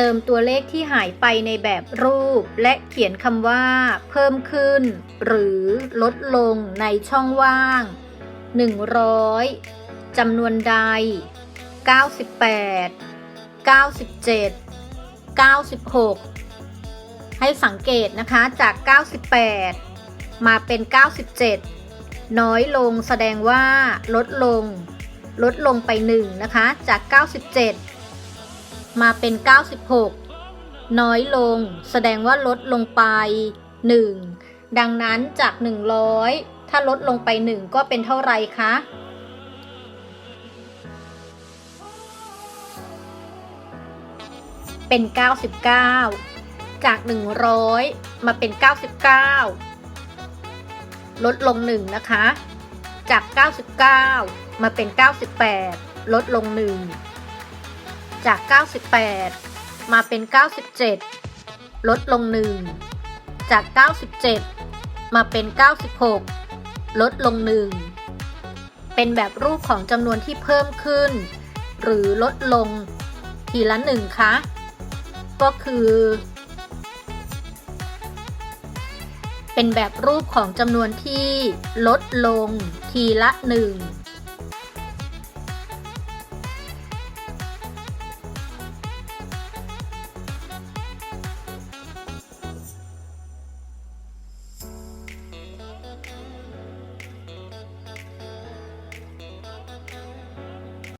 เติมตัวเลขที่หายไปในแบบรูป และเขียนคำว่า เพิ่มขึ้น หรือลดลงในช่องว่าง 100จำนวนใด 98 97 96 ให้สังเกตนะคะจาก 98 มาเป็น 97 น้อยลงแสดงว่าลดลง ลดลงไป 1 นะคะจาก 97 มาเป็น 96 น้อยลง แสดงว่าลดลงไป 1 ดังนั้นจาก 100 ถ้าลดลงไป 1 ก็เป็นเท่าไรคะ เป็น 99 จาก 100 มาเป็น 99 ลดลง 1 นะคะ จาก 99 มาเป็น 98 ลดลง 1 จาก 98 มาเป็น 97 ลดลง 1 จาก 97 มาเป็น 96 ลดลง 1 เป็นแบบรูปของจำนวนที่เพิ่มขึ้น หรือลดลงทีละหนึ่งคะก็คือ เป็นแบบรูปของจำนวนที่ลดลงทีละหนึ่ง